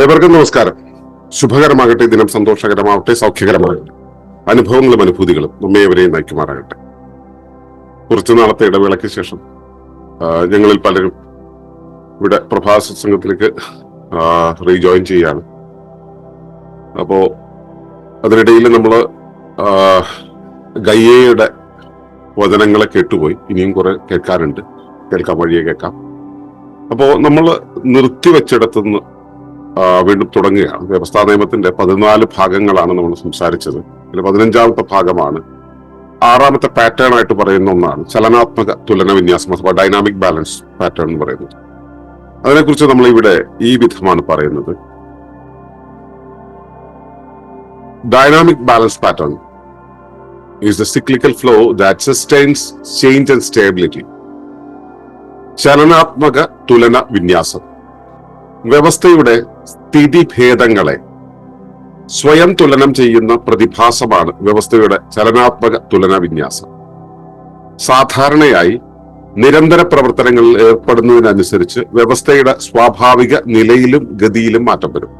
ഏവർക്കും നമസ്കാരം. ശുഭകരമാകട്ടെ ദിനം സന്തോഷകരമാവട്ടെ സൗഖ്യകരമാകട്ടെ. അനുഭവങ്ങളും അനുഭൂതികളും നമ്മെ എവരെയും നയിക്കുമാറാകട്ടെ. കുറച്ചു നാളത്തെ ഇടവേളയ്ക്ക് ശേഷം ഞങ്ങളിൽ പലരും ഇവിടെ പ്രഭാസ സംഘത്തിലേക്ക് റീജോയിൻ ചെയ്യാണ് അപ്പോ അതിനിടയിൽ നമ്മൾ ഗയ്യയുടെ വചനങ്ങളെ കേട്ടുപോയി. ഇനിയും കുറെ കേൾക്കാറുണ്ട് കേൾക്കാൻ വഴിയെ കേൾക്കാം. അപ്പോ നമ്മൾ നിർത്തിവെച്ചിടത്തുനിന്ന് വീണ്ടും തുടങ്ങുകയാണ്. വ്യവസ്ഥാ നിയമത്തിന്റെ പതിനാല് ഭാഗങ്ങളാണ് നമ്മൾ സംസാരിച്ചത്. ഇതിൽ പതിനഞ്ചാമത്തെ ഭാഗമാണ്. ആറാമത്തെ പാറ്റേൺ ആയിട്ട് പറയുന്ന ഒന്നാണ്. ചലനാത്മക തുലന വിന്യാസം അഥവാ ഡൈനാമിക് ബാലൻസ് പാറ്റേൺ എന്ന് പറയുന്നത്. അതിനെക്കുറിച്ച് നമ്മൾ ഇവിടെ ഈ വിധമാണ് പറയുന്നത്. Dynamic balance pattern is the cyclical flow that sustains change and stability ചലനാത്മക തുലന വിന്യാസം. വ്യവസ്ഥയുടെ സ്ഥിതിഭേദങ്ങളെ സ്വയം തുലനം ചെയ്യുന്ന പ്രതിഭാസമാണ് വ്യവസ്ഥയുടെ ചലനാത്മക തുലന വിന്യാസം. സാധാരണയായി നിരന്തര പ്രവർത്തനങ്ങളിൽ ഏർപ്പെടുന്നതിനനുസരിച്ച് വ്യവസ്ഥയുടെ സ്വാഭാവിക നിലയിലും ഗതിയിലും മാറ്റം വരും.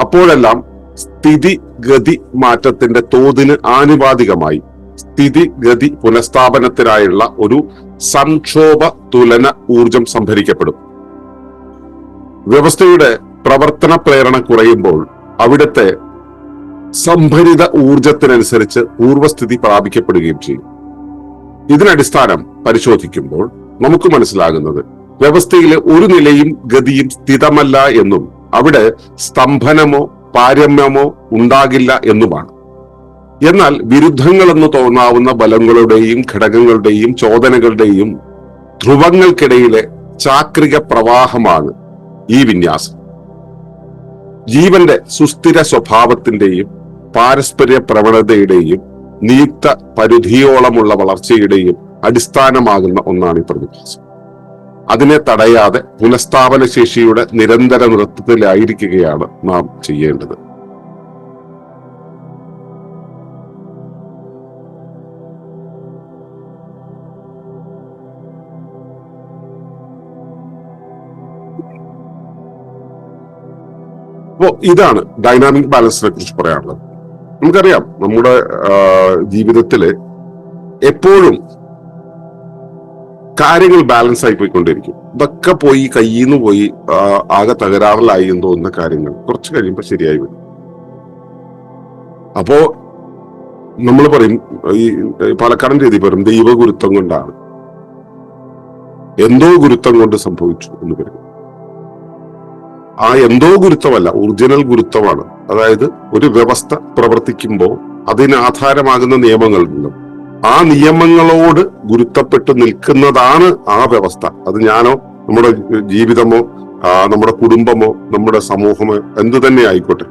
അപ്പോഴെല്ലാം സ്ഥിതി ഗതി മാറ്റത്തിന്റെ തോതിന് ആനുപാതികമായി സ്ഥിതി ഗതി പുനഃസ്ഥാപനത്തിനായുള്ള ഒരു സംക്ഷോഭ തുലന ഊർജം സംഭരിക്കപ്പെടും. വ്യവസ്ഥയുടെ പ്രവർത്തന പ്രേരണ കുറയുമ്പോൾ അവിടുത്തെ സംഭരിത ഊർജത്തിനനുസരിച്ച് പൂർവസ്ഥിതി പ്രാപിക്കപ്പെടുകയും ചെയ്യും. ഇതിനടിസ്ഥാനം പരിശോധിക്കുമ്പോൾ നമുക്ക് മനസ്സിലാകുന്നത് വ്യവസ്ഥയിലെ ഒരു നിലയും ഗതിയും സ്ഥിതമല്ല എന്നും അവിടെ സ്തംഭനമോ പാരമ്യമോ ഉണ്ടാകില്ല എന്നുമാണ്. എന്നാൽ വിരുദ്ധങ്ങളെന്ന് തോന്നാവുന്ന ബലങ്ങളുടെയും ഘടകങ്ങളുടെയും ചോദനകളുടെയും ധ്രുവങ്ങൾക്കിടയിലെ ചാക്രിക പ്രവാഹമാണ് ഈ വിന്യാസം. ജീവന്റെ സുസ്ഥിര സ്വഭാവത്തിന്റെയും പാരസ്പര്യ പ്രവണതയുടെയും നിയുക്ത പരിധിയോളമുള്ള വളർച്ചയുടെയും അടിസ്ഥാനമാകുന്ന ഒന്നാണ് ഈ പ്രതിഭാസം. അതിനെ തടയാതെ പുനഃസ്ഥാപന ശേഷിയുടെ നിരന്തര നൃത്തത്തിലായിരിക്കുകയാണ് നാം ചെയ്യേണ്ടത്. അപ്പോ ഇതാണ് ഡൈനാമിക് ബാലൻസിനെ കുറിച്ച് പറയാനുള്ളത്. നമുക്കറിയാം നമ്മുടെ ജീവിതത്തിൽ എപ്പോഴും കാര്യങ്ങൾ ബാലൻസ് ആയി പോയിക്കൊണ്ടിരിക്കും ഇതൊക്കെ പോയി കയ്യിൽ നിന്ന് പോയി ആകെ തകരാറിലായി എന്ന് തോന്നുന്ന കാര്യങ്ങൾ കുറച്ച് കഴിയുമ്പോൾ ശരിയായി വരും. അപ്പോ നമ്മൾ പറയും ഈ പാലക്കാടൻ രീതി പറയും ദൈവഗുരുത്വം കൊണ്ടാണ്. എന്തോ ഗുരുത്വം കൊണ്ട് സംഭവിച്ചു എന്ന് പറയും. ആ എന്തോ ഗുരുത്വമല്ല ഒറിജിനൽ ഗുരുത്വമാണ്. അതായത് ഒരു വ്യവസ്ഥ പ്രവർത്തിക്കുമ്പോൾ അതിന് ആധാരമാകുന്ന നിയമങ്ങളുണ്ട്. ആ നിയമങ്ങളോട് ഗുരുത്തപ്പെട്ട് നിൽക്കുന്നതാണ് ആ വ്യവസ്ഥ. അത് ഞാനോ നമ്മുടെ ജീവിതമോ നമ്മുടെ കുടുംബമോ നമ്മുടെ സമൂഹമോ എന്തു തന്നെ ആയിക്കോട്ടെ.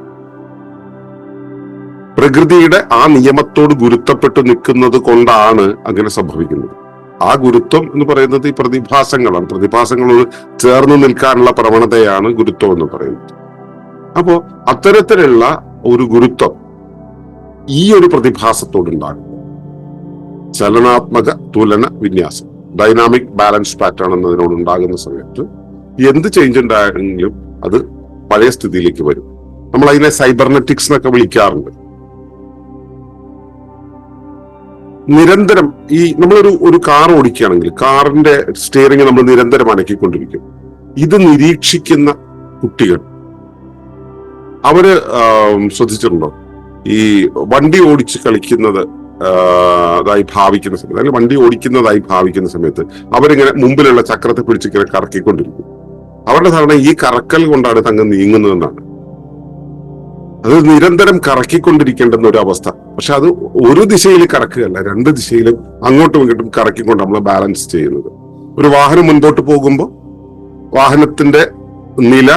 പ്രകൃതിയുടെ ആ നിയമത്തോട് ഗുരുത്തപ്പെട്ട് നിൽക്കുന്നത് കൊണ്ടാണ് അങ്ങനെ സംഭവിക്കുന്നത്. ആ ഗുരുത്വം എന്ന് പറയുന്നത് ഈ പ്രതിഭാസങ്ങളാണ്. പ്രതിഭാസങ്ങളോട് ചേർന്ന് നിൽക്കാനുള്ള പ്രവണതയാണ് ഗുരുത്വം എന്ന് പറയുന്നത്. അപ്പോ അത്തരത്തിലുള്ള ഒരു ഗുരുത്വം ഈ ഒരു പ്രതിഭാസത്തോടുണ്ടാകും. ചലനാത്മക തുലന വിന്യാസം. ഡൈനാമിക് ബാലൻസ് പാറ്റേൺ എന്നതിനോട് ഉണ്ടാകുന്ന സമയത്ത് എന്ത് ചേഞ്ച് ഉണ്ടായെങ്കിലും അത് പഴയ സ്ഥിതിയിലേക്ക് വരും. നമ്മൾ അതിനെ സൈബർനെറ്റിക്സ് എന്നൊക്കെ വിളിക്കാറുണ്ട്. നിരന്തരം ഈ നമ്മളൊരു ഒരു കാർ ഓടിക്കുകയാണെങ്കിൽ കാറിന്റെ സ്റ്റിയറിംഗ് നമ്മൾ നിരന്തരം അനക്കിക്കൊണ്ടിരിക്കും. ഇത് നിരീക്ഷിക്കുന്ന കുട്ടികൾ. അവർ ശ്രദ്ധിച്ചിട്ടുണ്ടോ? ഈ വണ്ടി ഓടിച്ച് കളിക്കുന്നത് ായി ഭാവിക്കുന്ന സമയത്ത് അല്ലെങ്കിൽ വണ്ടി ഓടിക്കുന്നതായി ഭാവിക്കുന്ന സമയത്ത് അവരിങ്ങനെ മുമ്പിലുള്ള ചക്രത്തെ പിടിച്ചിങ്ങനെ കറക്കിക്കൊണ്ടിരിക്കും. അവരുടെ ധാരണ ഈ കറക്കൽ കൊണ്ടാണ് തങ്ങ് നീങ്ങുന്നതെന്നാണ്. അത് നിരന്തരം കറക്കിക്കൊണ്ടിരിക്കേണ്ടുന്ന ഒരു അവസ്ഥ. പക്ഷെ അത് ഒരു ദിശയിൽ കറക്കുകയല്ല രണ്ട് ദിശയിലും അങ്ങോട്ടും ഇങ്ങോട്ടും കറക്കിക്കൊണ്ട് നമ്മൾ ബാലൻസ് ചെയ്യുന്നത്. ഒരു വാഹനം മുൻപോട്ട് പോകുമ്പോൾ വാഹനത്തിന്റെ നില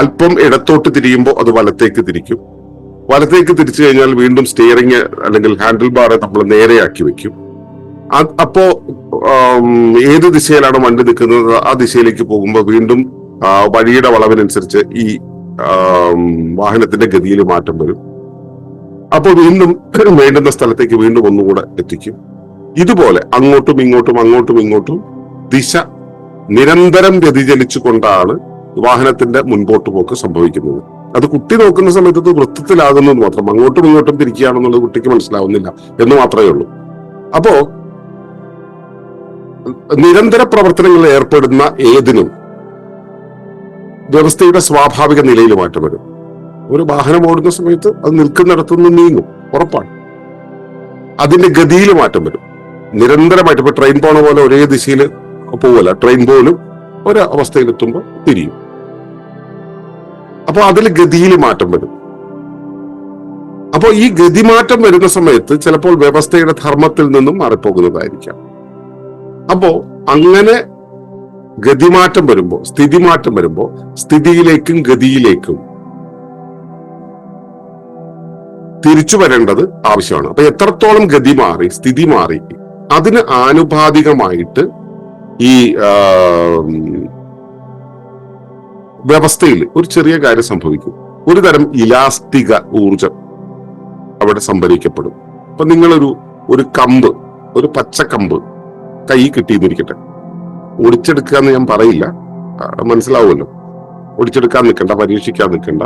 അല്പം ഇടത്തോട്ട് തിരിയുമ്പോൾ അത് വലത്തേക്ക് തിരിക്കും. വലത്തേക്ക് തിരിച്ചു കഴിഞ്ഞാൽ വീണ്ടും സ്റ്റിയറിങ് അല്ലെങ്കിൽ ഹാൻഡിൽ ബാർ നമ്മൾ നേരെയാക്കി വെക്കും. അപ്പോ ഏത് ദിശയിലാണ് വണ്ടി നിൽക്കുന്നത്? ആ ദിശയിലേക്ക് പോകുമ്പോൾ വീണ്ടും വഴിയുടെ വളവിനനുസരിച്ച് ഈ വാഹനത്തിന്റെ ഗതിയിൽ മാറ്റം വരും. അപ്പോൾ വീണ്ടും വേണ്ടുന്ന സ്ഥലത്തേക്ക് വീണ്ടും ഒന്നുകൂടെ എത്തിക്കും. ഇതുപോലെ അങ്ങോട്ടും ഇങ്ങോട്ടും അങ്ങോട്ടും ഇങ്ങോട്ടും ദിശ നിരന്തരം വ്യതിചലിച്ചു കൊണ്ടാണ് വാഹനത്തിന്റെ മുൻപോട്ട് പോക്ക് സംഭവിക്കുന്നത്. അത് കുട്ടി നോക്കുന്ന സമയത്ത് അത് വൃത്തത്തിലാകുന്നു എന്ന് മാത്രം. അങ്ങോട്ടും ഇങ്ങോട്ടും തിരിക്കുകയാണെന്നുള്ളത് കുട്ടിക്ക് മനസ്സിലാവുന്നില്ല എന്ന് മാത്രമേ ഉള്ളൂ. അപ്പോ നിരന്തര പ്രവർത്തനങ്ങളിൽ ഏർപ്പെടുന്ന ഏതിനും വ്യവസ്ഥയുടെ സ്വാഭാവിക നിലയിൽ മാറ്റം വരും. ഒരു വാഹനം ഓടുന്ന സമയത്ത് അത് നിൽക്കുന്നിടത്തു നിന്ന് നീങ്ങും ഉറപ്പാണ്. അതിന്റെ ഗതിയിൽ മാറ്റം വരും. നിരന്തരമായിട്ട് ഇപ്പൊ ട്രെയിൻ പോണ പോലെ ഒരേ ദിശയിൽ പോവല്ല. ട്രെയിൻ പോലും ഒരവസ്ഥയിലെത്തുമ്പോൾ തിരിയും. അപ്പൊ അതിൽ ഗതിയിൽ മാറ്റം വരും. അപ്പോൾ ഈ ഗതിമാറ്റം വരുന്ന സമയത്ത് ചിലപ്പോൾ വ്യവസ്ഥയുടെ ധർമ്മത്തിൽ നിന്നും മാറിപ്പോകുന്നതായിരിക്കാം. അപ്പോ അങ്ങനെ ഗതിമാറ്റം വരുമ്പോ സ്ഥിതിമാറ്റം വരുമ്പോൾ സ്ഥിതിയിലേക്കും ഗതിയിലേക്കും തിരിച്ചു വരേണ്ടത് ആവശ്യമാണ്. അപ്പൊ എത്രത്തോളം ഗതി മാറി സ്ഥിതി മാറി അതിന് ആനുപാതികമായിട്ട് ഈ വ്യവസ്ഥയിൽ ഒരു ചെറിയ കാര്യം സംഭവിക്കും. ഒരു തരം ഇലാസ്തിക ഊർജം അവിടെ സംഭരിക്കപ്പെടും. അപ്പൊ നിങ്ങളൊരു ഒരു കമ്പ് ഒരു പച്ചക്കമ്പ് കൈ കിട്ടിയെന്നിരിക്കട്ടെ ഒടിച്ചെടുക്കുക എന്ന് ഞാൻ പറയില്ല. മനസ്സിലാവുമല്ലോ. ഒടിച്ചെടുക്കാൻ നിൽക്കണ്ട പരീക്ഷിക്കാൻ നിൽക്കണ്ട.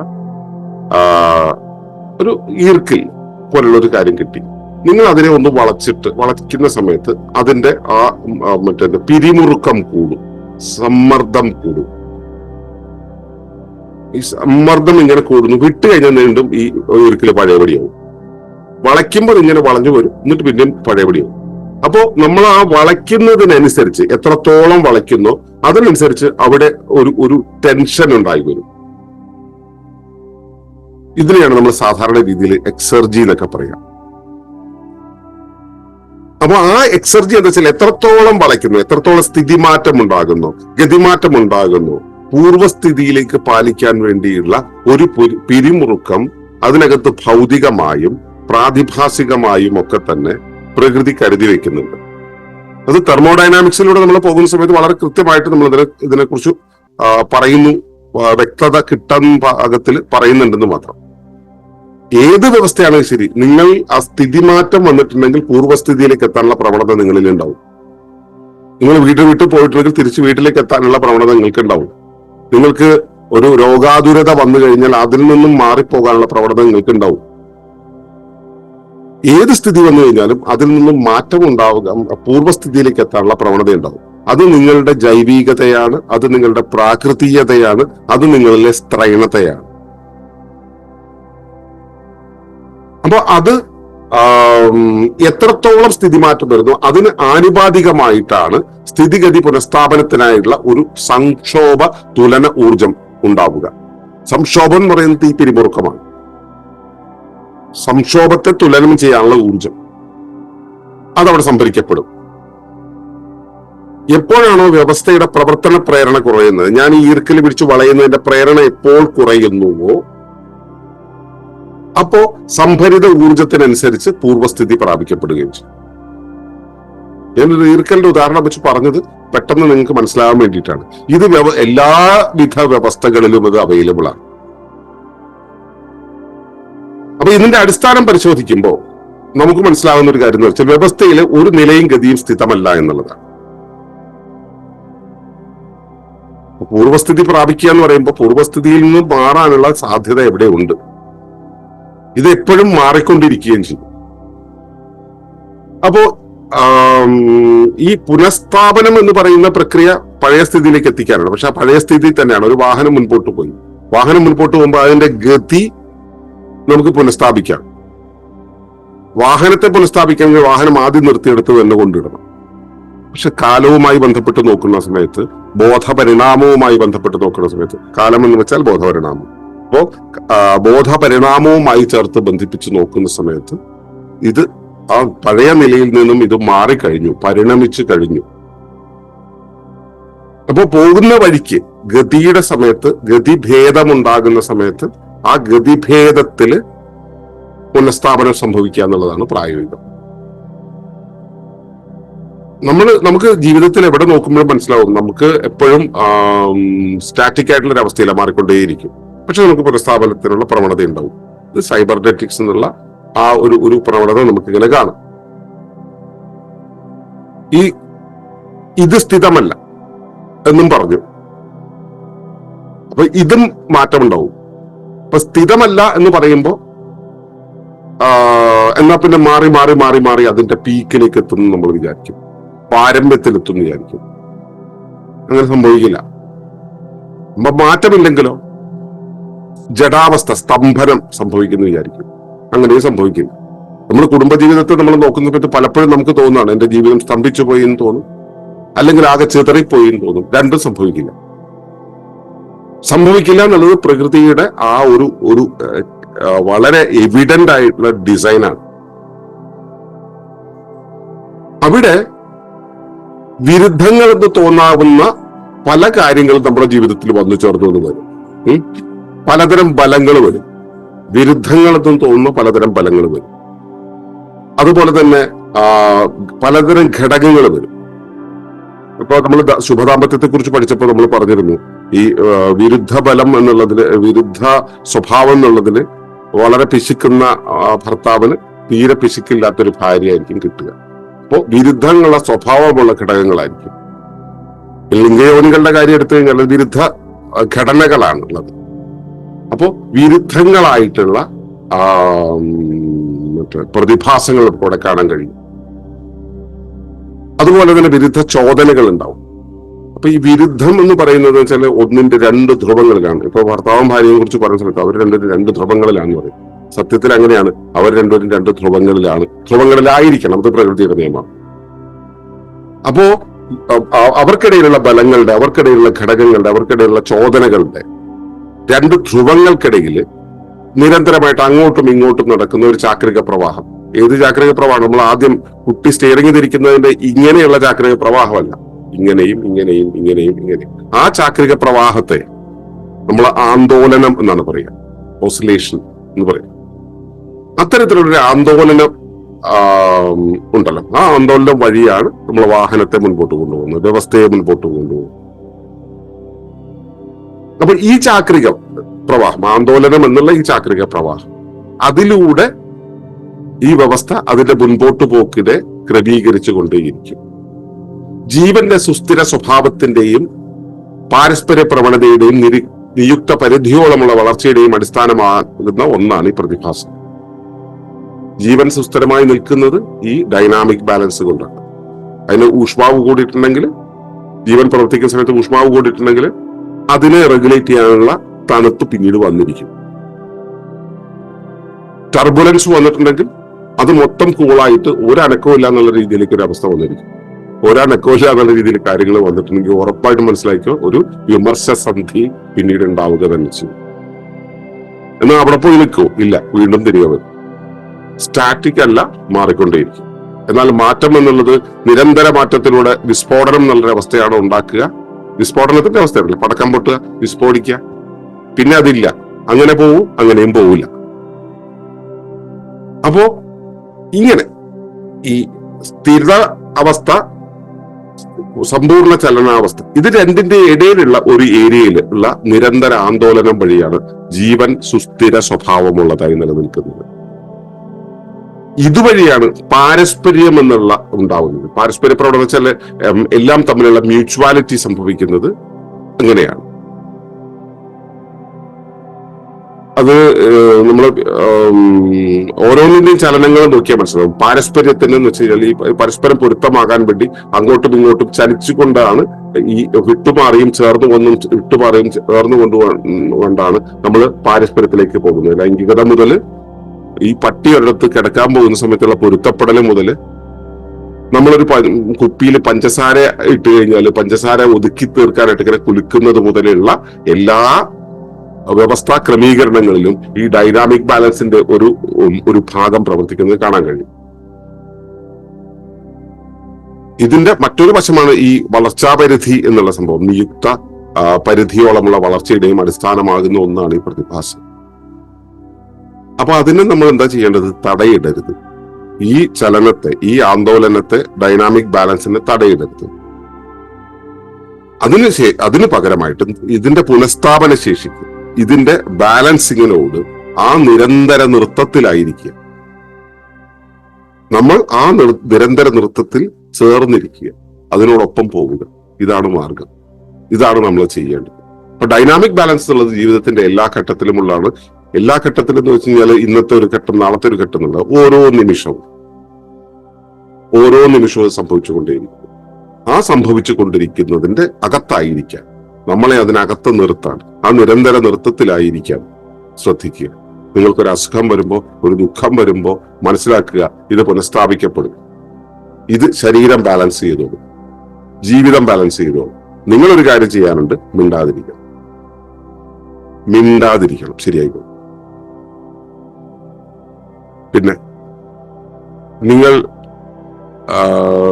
ഒരു ഈർക്കിൽ പോലുള്ള ഒരു കാര്യം കിട്ടി. നിങ്ങൾ അതിനെ ഒന്ന് വളച്ചിട്ട് വളയ്ക്കുന്ന സമയത്ത് അതിന്റെ ആ, മറ്റേ പിരിമുറുക്കം കൂടും. സമ്മർദ്ദം കൂടും. ഈ സമ്മർദ്ദം ഇങ്ങനെ കൂടുന്നു. വിട്ട് കഴിഞ്ഞാൽ വീണ്ടും ഈ ഈർക്കിൽ പഴയപടിയാവും. വളയ്ക്കുമ്പോൾ ഇങ്ങനെ വളഞ്ഞു വരും. എന്നിട്ട് പിന്നെയും പഴയപടിയാവും. അപ്പോ നമ്മൾ ആ വളയ്ക്കുന്നതിനനുസരിച്ച് എത്രത്തോളം വളയ്ക്കുന്നോ അതിനനുസരിച്ച് അവിടെ ഒരു ഒരു ടെൻഷൻ ഉണ്ടായി വരും. ഇതിനെയാണ് നമ്മൾ സാധാരണ രീതിയിൽ എക്സർജി എന്നൊക്കെ പറയാം അപ്പൊ ആ എക്സർജി എന്താ വെച്ചാൽ എത്രത്തോളം വളയ്ക്കുന്നു എത്രത്തോളം സ്ഥിതി മാറ്റം ഉണ്ടാകുന്നു ഗതിമാറ്റം ഉണ്ടാകുന്നു പൂർവസ്ഥിതിയിലേക്ക് പാലിക്കാൻ വേണ്ടിയുള്ള ഒരു പുരി- പിരിമുറുക്കം അതിനകത്ത് ഭൗതികമായും പ്രാതിഭാസികമായും ഒക്കെ തന്നെ പ്രകൃതി കരുതി വെക്കുന്നുണ്ട്. അത് തെർമോഡൈനാമിക്സിലൂടെ നമ്മൾ പോകുന്ന സമയത്ത് വളരെ കൃത്യമായിട്ട് നമ്മൾ ഇതിനെ ഇതിനെക്കുറിച്ച് പറയുന്നു. വ്യക്തത കിട്ടുന്ന ഭാഗത്തിൽ പറയുന്നുണ്ടെന്ന് മാത്രം. ഏത് വ്യവസ്ഥയാണ് ശരി? നിങ്ങൾ ആ സ്ഥിതി മാറ്റം വന്നിട്ടുണ്ടെങ്കിൽ പൂർവസ്ഥിതിയിലേക്ക് എത്താനുള്ള പ്രവണത നിങ്ങളിൽ ഉണ്ടാവും. നിങ്ങൾ വീട്ടിൽ വിട്ട് പോയിട്ടുണ്ടെങ്കിൽ തിരിച്ച് വീട്ടിലേക്ക് എത്താനുള്ള പ്രവണത നിങ്ങൾക്ക് ഉണ്ടാവും. നിങ്ങൾക്ക് ഒരു രോഗാതുരത വന്നു കഴിഞ്ഞാൽ അതിൽ നിന്നും മാറിപ്പോകാനുള്ള പ്രവണത നിങ്ങൾക്ക് ഉണ്ടാവും. ഏത് സ്ഥിതി വന്നു കഴിഞ്ഞാലും അതിൽ നിന്നും മാറ്റം ഉണ്ടാവുക പൂർവസ്ഥിതിയിലേക്ക് എത്താനുള്ള പ്രവണത ഉണ്ടാവും. അത് നിങ്ങളുടെ ജൈവികതയാണ് അത് നിങ്ങളുടെ പ്രാകൃതീയതയാണ് അത് നിങ്ങളിലെ സ്ത്രൈണതയാണ്. അപ്പൊ അത് എത്രത്തോളം സ്ഥിതി സ്ഥിതിമാറ്റം വരുന്നു അതിന് ആനുപാതികമായിട്ടാണ് സ്ഥിതിഗതി പുനഃസ്ഥാപനത്തിനായിട്ടുള്ള ഒരു സംക്ഷോഭ തുലന ഊർജം ഉണ്ടാവുക. സംക്ഷോഭം എന്ന് പറയുന്നത് ഈ പിരിമുറുക്കമാണ്. സംക്ഷോഭത്തെ തുലനം ചെയ്യാനുള്ള ഊർജം അതവിടെ സംഭരിക്കപ്പെടും. എപ്പോഴാണോ വ്യവസ്ഥയുടെ പ്രവർത്തന പ്രേരണ കുറയുന്നത് ഞാൻ ഈ ഈർക്കിൽ പിടിച്ച് വളയുന്നതിന്റെ പ്രേരണ എപ്പോൾ കുറയുന്നുവോ അപ്പോ സംഭരിത ഊർജത്തിനനുസരിച്ച് പൂർവസ്ഥിതി പ്രാപിക്കപ്പെടുകയും ചെയ്യും. ഞാനൊരു ഈർക്കലിന്റെ ഉദാഹരണം വെച്ച് പറഞ്ഞത് പെട്ടെന്ന് നിങ്ങൾക്ക് മനസ്സിലാവാൻ വേണ്ടിയിട്ടാണ്. ഇത് എല്ലാവിധ വ്യവസ്ഥകളിലും ഇത് അവൈലബിൾ ആണ്. അപ്പൊ ഇതിന്റെ അടിസ്ഥാനം പരിശോധിക്കുമ്പോൾ നമുക്ക് മനസ്സിലാവുന്ന ഒരു കാര്യം എന്ന് വെച്ചാൽ വ്യവസ്ഥയിൽ ഒരു നിലയും ഗതിയും സ്ഥിതമല്ല എന്നുള്ളതാണ്. പൂർവസ്ഥിതി പ്രാപിക്കുക എന്ന് പറയുമ്പോൾ പൂർവസ്ഥിതിയിൽ നിന്ന് മാറാനുള്ള സാധ്യത എവിടെ ഉണ്ട്? ഇത് എപ്പോഴും മാറിക്കൊണ്ടിരിക്കുകയും ചെയ്യും. അപ്പോ ഈ പുനഃസ്ഥാപനം എന്ന് പറയുന്ന പ്രക്രിയ പഴയ സ്ഥിതിയിലേക്ക് എത്തിക്കാനാണ്. പക്ഷെ ആ പഴയ സ്ഥിതി തന്നെയാണ്. ഒരു വാഹനം മുൻപോട്ട് പോയി. വാഹനം മുൻപോട്ട് പോകുമ്പോൾ അതിന്റെ ഗതി നമുക്ക് പുനഃസ്ഥാപിക്കാം വാഹനത്തെ പുനഃസ്ഥാപിക്കണമെങ്കിൽ വാഹനം ആദ്യം നിർത്തിയെടുത്ത് തന്നെ കൊണ്ടിടണം പക്ഷെ കാലവുമായി ബന്ധപ്പെട്ട് നോക്കുന്ന സമയത്ത് ബോധപരിണാമവുമായി ബന്ധപ്പെട്ട് നോക്കുന്ന സമയത്ത് കാലം എന്ന് വെച്ചാൽ ബോധപരിണാമം. അപ്പോ ബോധപരിണാമവുമായി ചേർത്ത് ബന്ധിപ്പിച്ച് നോക്കുന്ന സമയത്ത് ഇത് ആ പഴയ നിലയിൽ നിന്നും ഇത് മാറിക്കഴിഞ്ഞു പരിണമിച്ചു കഴിഞ്ഞു. അപ്പോൾ പോകുന്ന വഴിക്ക് ഗതിയുടെ സമയത്ത് ഗതിഭേദമുണ്ടാകുന്ന സമയത്ത് ആ ഗതിഭേദത്തിൽ പുനഃസ്ഥാപനം സംഭവിക്കുക എന്നുള്ളതാണ് പ്രായോഗികം. നമ്മൾ നമുക്ക് ജീവിതത്തിൽ എവിടെ നോക്കുമ്പോഴും മനസ്സിലാവും. നമുക്ക് എപ്പോഴും സ്റ്റാറ്റിക് ആയിട്ടുള്ള ഒരു അവസ്ഥയില മാറിക്കൊണ്ടേയിരിക്കും. പക്ഷെ നമുക്ക് പുനഃസ്ഥാപനത്തിനുള്ള പ്രവണത ഉണ്ടാവും. ഇത് സൈബർനെറ്റിക്സ് എന്നുള്ള ആ ഒരു ഒരു പ്രവണത നമുക്ക് ഇങ്ങനെ കാണാം. ഈ ഇത് സ്ഥിതമല്ല എന്നും പറഞ്ഞു. അപ്പൊ ഇതും മാറ്റമുണ്ടാവും. അപ്പൊ സ്ഥിരമല്ല എന്ന് പറയുമ്പോൾ എന്നാ പിന്നെ മാറി മാറി മാറി മാറി അതിന്റെ പീക്കിലേക്ക് എത്തുന്നു നമ്മൾ വിചാരിക്കും. പാരമ്യത്തിലെത്തും വിചാരിക്കും. അങ്ങനെ സംഭവിക്കില്ല. അപ്പൊ മാറ്റമില്ലെങ്കിലോ? ജടാവസ്ഥ സ്തംഭനം സംഭവിക്കുന്നു വിചാരിക്കും. അങ്ങനെ സംഭവിക്കില്ല. നമ്മൾ കുടുംബജീവിതത്തെ നമ്മൾ നോക്കുന്ന സമയത്ത് പലപ്പോഴും നമുക്ക് തോന്നുന്നതാണ് എന്റെ ജീവിതം സ്തംഭിച്ചു പോയി എന്ന് തോന്നും അല്ലെങ്കിൽ ആകെ ചിതറിപ്പോയി എന്ന് തോന്നും. രണ്ടും സംഭവിക്കില്ല. സംഭവിക്കില്ല എന്നുള്ളത് പ്രകൃതിയുടെ ആ ഒരു ഒരു വളരെ എവിഡന്റ് ആയിട്ടുള്ള ഡിസൈനാണ് അവിടെ വിരുദ്ധങ്ങൾ എന്ന് തോന്നാവുന്ന പല കാര്യങ്ങളും നമ്മുടെ ജീവിതത്തിൽ വന്നു ചേർന്നുകൊണ്ട് വരും. പലതരം ബലങ്ങൾ വരും. വിരുദ്ധങ്ങൾ വിരുദ്ധങ്ങളെന്ന് തോന്നുന്ന പലതരം ബലങ്ങൾ വരും. അതുപോലെ തന്നെ പലതരം ഘടകങ്ങൾ വരും. ഇപ്പൊ നമ്മൾ ശുഭദാമ്പത്യത്തെ കുറിച്ച് പഠിച്ചപ്പോൾ നമ്മൾ പറഞ്ഞിരുന്നു. ഈ വിരുദ്ധ ബലം എന്നുള്ളതിന് വിരുദ്ധ സ്വഭാവം എന്നുള്ളതിന് വളരെ പിശുക്കുന്ന ഭർത്താവിന് തീരെ പിശുക്കില്ലാത്തൊരു ഭാര്യയായിരിക്കും കിട്ടുക. അപ്പോൾ വിരുദ്ധങ്ങളുടെ സ്വഭാവമുള്ള ഘടകങ്ങളായിരിക്കും. ലിംഗയോനികളുടെ കാര്യം എടുത്തു കഴിഞ്ഞാൽ വിരുദ്ധ ഘടനകളാണുള്ളത്. ഘടനകളാണ് ഉള്ളത് അപ്പോ വിരുദ്ധങ്ങളായിട്ടുള്ള പ്രതിഭാസങ്ങൾ കൂടെ കാണാൻ കഴിയും. അതുപോലെ തന്നെ വിരുദ്ധ ചോദനകൾ ഉണ്ടാവും അപ്പൊ ഈ വിരുദ്ധം എന്ന് പറയുന്നത് വെച്ചാൽ ഒന്നിന്റെ രണ്ട് ധ്രുവങ്ങളിലാണ്. ഇപ്പൊ ഭർത്താവും ഭാര്യയെ കുറിച്ച് പറയുന്ന സമയത്ത് അവർ രണ്ടും രണ്ട് ധ്രുവങ്ങളിലാണ് പറയും. സത്യത്തിൽ അങ്ങനെയാണ്. അവർ രണ്ടുപേരും രണ്ട് ധ്രുവങ്ങളിലാണ്. ധ്രുവങ്ങളിലായിരിക്കണം അത് പ്രകൃതിയുടെ നിയമം. അപ്പോ അവർക്കിടയിലുള്ള ബലങ്ങളുടെ അവർക്കിടയിലുള്ള ഘടകങ്ങളുടെ അവർക്കിടയിലുള്ള ചോദനകളുടെ രണ്ട് ധ്രുവങ്ങൾക്കിടയിൽ നിരന്തരമായിട്ട് അങ്ങോട്ടും ഇങ്ങോട്ടും നടക്കുന്ന ഒരു ചാക്രിക പ്രവാഹം. ഏത് ചാക്രിക പ്രവാഹം? നമ്മൾ ആദ്യം കുട്ടി സ്റ്റിയറിംഗ് തിരിക്കുന്നതിന്റെ ഇങ്ങനെയുള്ള ചാക്രിക പ്രവാഹമല്ല. ഇങ്ങനെയും ഇങ്ങനെയും ഇങ്ങനെയും ഇങ്ങനെയും. ആ ചാക്രിക പ്രവാഹത്തെ നമ്മൾ ആന്തോലനം എന്നാണ് പറയുക. ഓസിലേഷൻ എന്ന് പറയും അത്തരത്തിലുള്ളൊരു ആന്തോലനം ഉണ്ടല്ലോ. ആ ആന്തോലനം വഴിയാണ് നമ്മൾ വാഹനത്തെ മുൻപോട്ട് കൊണ്ടുപോകുന്നത്. വ്യവസ്ഥയെ മുൻപോട്ട് കൊണ്ടുപോകുന്നത്. അപ്പൊ ഈ ചാക്രിക പ്രവാഹം ആന്തോലനം എന്നുള്ള ഈ ചാക്രിക പ്രവാഹം അതിലൂടെ ഈ വ്യവസ്ഥ അതിന്റെ മുൻപോട്ടു പോക്കിനെ ക്രമീകരിച്ചു കൊണ്ടേയിരിക്കും ജീവന്റെ സുസ്ഥിര സ്വഭാവത്തിന്റെയും പാരസ്പര്യ പ്രവണതയുടെയും നിരി നിയുക്ത പരിധിയോളമുള്ള വളർച്ചയുടെയും അടിസ്ഥാനമാകുന്ന ഒന്നാണ് ഈ പ്രതിഭാസം. ജീവൻ സുസ്ഥിരമായി നിൽക്കുന്നത് ഈ ഡൈനാമിക് ബാലൻസ് കൊണ്ടാണ്. അതിന് ഊഷ്മാവ് കൂടിയിട്ടുണ്ടെങ്കിൽ ജീവൻ പ്രവർത്തിക്കുന്ന സമയത്ത് ഊഷ്മാവ് കൂടിയിട്ടുണ്ടെങ്കിൽ അതിനെ റെഗുലേറ്റ് ചെയ്യാനുള്ള തണുപ്പ് പിന്നീട് വന്നിരിക്കും. ടർബുലൻസ് വന്നിട്ടുണ്ടെങ്കിൽ അത് മൊത്തം കൂളായിട്ട് ഒരനക്കവും ഇല്ല എന്നുള്ള രീതിയിലേക്ക് ഒരു അവസ്ഥ വന്നിരിക്കും. ഒരനക്കവും ഇല്ല എന്നുള്ള രീതിയിൽ കാര്യങ്ങൾ വന്നിട്ടുണ്ടെങ്കിൽ ഉറപ്പായിട്ടും മനസ്സിലാക്കുക ഒരു വിമർശ സന്ധി പിന്നീട് ഉണ്ടാവുക തന്നെ ചെയ്യും. എന്നാൽ അവിടെ പോയി നിൽക്കുമോ ഇല്ല വീണ്ടും തിരികെ വരും. സ്റ്റാറ്റിക് അല്ല മാറിക്കൊണ്ടേയിരിക്കും. എന്നാൽ മാറ്റം എന്നുള്ളത് നിരന്തര മാറ്റത്തിലൂടെ വിസ്ഫോടനം എന്നുള്ളൊരു അവസ്ഥയാണ് ഉണ്ടാക്കുക. വിസ്ഫോടനത്തിന്റെ അവസ്ഥയല്ല? പടക്കം പൊട്ടുക വിസ്ഫോടിക്കുക. പിന്നെ അതില്ല. അങ്ങനെ പോവും അങ്ങനെയും പോവില്ല അപ്പോ ഇങ്ങനെ ഈ സ്ഥിര അവസ്ഥ സമ്പൂർണ ചലനാവസ്ഥ ഇത് രണ്ടിന്റെ ഇടയിലുള്ള ഒരു ഏരിയയിൽ ഉള്ള നിരന്തര ആന്തോലനം വഴിയാണ് ജീവൻ സുസ്ഥിര സ്വഭാവമുള്ളതായി നിലനിൽക്കുന്നത്. ഇതുവഴിയാണ് പാരസ്പര്യം എന്നുള്ള ഉണ്ടാവുന്നത്. പാരസ്പര്യ പ്രവണത വെച്ചാൽ എല്ലാം തമ്മിലുള്ള മ്യൂച്വാലിറ്റി സംഭവിക്കുന്നത് അങ്ങനെയാണ് അത് നമ്മൾ ഓരോന്നിന്റെയും ചലനങ്ങൾ നോക്കിയാൽ മനസ്സിലാവും. പാരസ്പര്യത്തിന് എന്ന് വെച്ച് കഴിഞ്ഞാൽ ഈ പരസ്പരം പൊരുത്തമാകാൻ വേണ്ടി അങ്ങോട്ടും ഇങ്ങോട്ടും ചലിച്ചുകൊണ്ടാണ് ഈ വിട്ടുമാറിയും ചേർന്ന് കൊണ്ടും വിട്ടുമാറിയും ചേർന്ന് കൊണ്ടുകൊണ്ടാണ് നമ്മൾ പാരസ്പര്യത്തിലേക്ക് പോകുന്നത്. ലൈംഗികത മുതൽ ഈ പട്ടി ഒരിടത്ത് കിടക്കാൻ പോകുന്ന സമയത്തുള്ള പൊരുത്തപ്പെടൽ മുതൽ നമ്മളൊരു കുപ്പിയിൽ പഞ്ചസാര ഇട്ട് കഴിഞ്ഞാൽ പഞ്ചസാര ഒതുക്കി തീർക്കാനായിട്ട് ഇങ്ങനെ കുലുക്കുന്നത് മുതലുള്ള എല്ലാ വ്യവസ്ഥാ ക്രമീകരണങ്ങളിലും ഈ ഡൈനാമിക് ബാലൻസിന്റെ ഒരു ഒരു ഭാഗം പ്രവർത്തിക്കുന്നത് കാണാൻ കഴിയും. ഇതിന്റെ മറ്റൊരു വശമാണ് ഈ വളർച്ചാ പരിധി എന്നുള്ള സംഭവം. നിയുക്ത പരിധിയോളമുള്ള വളർച്ചയുടെയും അടിസ്ഥാനമാകുന്ന ഒന്നാണ് ഈ പ്രതിഭാസം. അപ്പൊ അതിനെ നമ്മൾ എന്താ ചെയ്യേണ്ടത്? തടയിടരുത്. ഈ ചലനത്തെ ഈ ആന്തോലനത്തെ ഡൈനാമിക് ബാലൻസിനെ തടയിടരുത്. അതിനു അതിന് പകരമായിട്ട് ഇതിന്റെ പുനഃസ്ഥാപന ശേഷിക്ക് ഇതിന്റെ ബാലൻസിങ്ങിനോട് ആ നിരന്തര നൃത്തത്തിലായിരിക്കുക. നമ്മൾ ആ നിരന്തര നൃത്തത്തിൽ ചേർന്നിരിക്കുക. അതിനോടൊപ്പം പോവുക. ഇതാണ് മാർഗം. ഇതാണ് നമ്മൾ ചെയ്യേണ്ടത്. അപ്പൊ ഡൈനാമിക് ബാലൻസ് എന്നുള്ളത് ജീവിതത്തിന്റെ എല്ലാ ഘട്ടത്തിലുമുള്ളതാണ്. എല്ലാ ഘട്ടത്തിലും എന്ന് വെച്ച് കഴിഞ്ഞാൽ ഇന്നത്തെ ഒരു ഘട്ടം നാളത്തെ ഒരു ഘട്ടം എന്നുള്ളത് ഓരോ നിമിഷവും. ഓരോ നിമിഷവും സംഭവിച്ചുകൊണ്ടേയിരിക്കും. ആ സംഭവിച്ചു കൊണ്ടിരിക്കുന്നതിന്റെ അകത്തായിരിക്കാം. നമ്മളെ അതിനകത്ത് നിർത്താൻ. ആ നിരന്തര നൃത്തത്തിലായിരിക്കാം. ശ്രദ്ധിക്കുക. നിങ്ങൾക്കൊരു അസുഖം വരുമ്പോൾ ഒരു ദുഃഖം വരുമ്പോൾ മനസ്സിലാക്കുക ഇത് പുനഃസ്ഥാപിക്കപ്പെടും. ഇത് ശരീരം ബാലൻസ് ചെയ്തോളും. ജീവിതം ബാലൻസ് ചെയ്തോളും. നിങ്ങളൊരു കാര്യം ചെയ്യാനുണ്ട് മിണ്ടാതിരിക്കണം. മിണ്ടാതിരിക്കണം. ശരിയായിക്കോ? പിന്നെ നിങ്ങൾ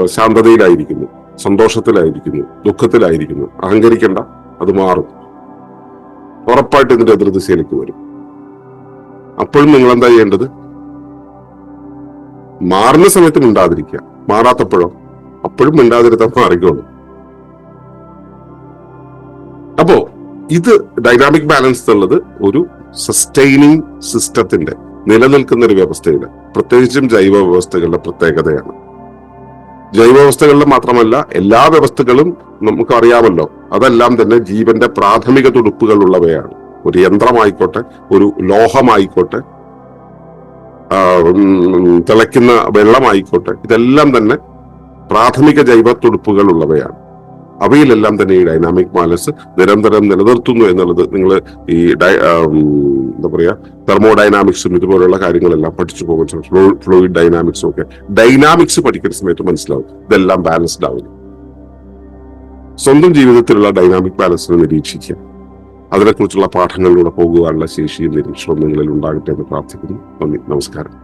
ശാന്തതയിലായിരിക്കുന്നു സന്തോഷത്തിലായിരിക്കുന്നു ദുഃഖത്തിലായിരിക്കുന്നു. അഹങ്കരിക്കണ്ട. അത് മാറും. ഉറപ്പായിട്ട് ഇതിന്റെ എതിർദിശയിലേക്ക് വരും. അപ്പോഴും നിങ്ങൾ എന്താ ചെയ്യേണ്ടത്? മാറുന്ന സമയത്ത് മിണ്ടാതിരിക്കുക. മാറാത്തപ്പോഴോ? അപ്പോഴും മിണ്ടാതിരുത്താൻ മാറിക്കോളൂ. അപ്പോ ഇത് ഡൈനാമിക് ബാലൻസ് എന്നുള്ളത് ഒരു സസ്റ്റൈനിങ് സിസ്റ്റത്തിന്റെ നിലനിൽക്കുന്ന ഒരു വ്യവസ്ഥയുടെ പ്രത്യേകിച്ചും ജൈവ വ്യവസ്ഥകളുടെ പ്രത്യേകതയാണ്. ജൈവ വ്യവസ്ഥകളിൽ മാത്രമല്ല എല്ലാ വ്യവസ്ഥകളും നമുക്ക് അറിയാമല്ലോ അതെല്ലാം തന്നെ ജീവന്റെ പ്രാഥമിക തുടുപ്പുകൾ ഉള്ളവയാണ്. ഒരു യന്ത്രമായിക്കോട്ടെ ഒരു ലോഹമായിക്കോട്ടെ തിളയ്ക്കുന്ന വെള്ളമായിക്കോട്ടെ ഇതെല്ലാം തന്നെ പ്രാഥമിക ജൈവ തുടുപ്പുകൾ ഉള്ളവയാണ്. അവയിലെല്ലാം തന്നെ ഈ ഡൈനാമിക് ബാലൻസ് നിരന്തരം നിലനിർത്തുന്നു എന്നുള്ളത് നിങ്ങൾ ഈ ഡൈ എന്താ പറയുക തെർമോഡൈനാമിക്സും ഇതുപോലുള്ള കാര്യങ്ങളെല്ലാം പഠിച്ചു പോകുന്ന ഫ്ലൂയിഡ് ഡൈനാമിക്സും ഒക്കെ. ഡൈനാമിക്സ് പഠിക്കുന്ന സമയത്ത് മനസ്സിലാവും ഇതെല്ലാം ബാലൻസ്ഡ് ആവുന്നു. സ്വന്തം ജീവിതത്തിലുള്ള ഡൈനാമിക് ബാലൻസിനെ നിരീക്ഷിക്കുക. അതിനെക്കുറിച്ചുള്ള പാഠങ്ങളിലൂടെ പോകുവാനുള്ള ശേഷിയും നിരീക്ഷണവും നിങ്ങളിൽ ഉണ്ടാകട്ടെ എന്ന് പ്രാർത്ഥിക്കുന്നു. നന്ദി. നമസ്കാരം.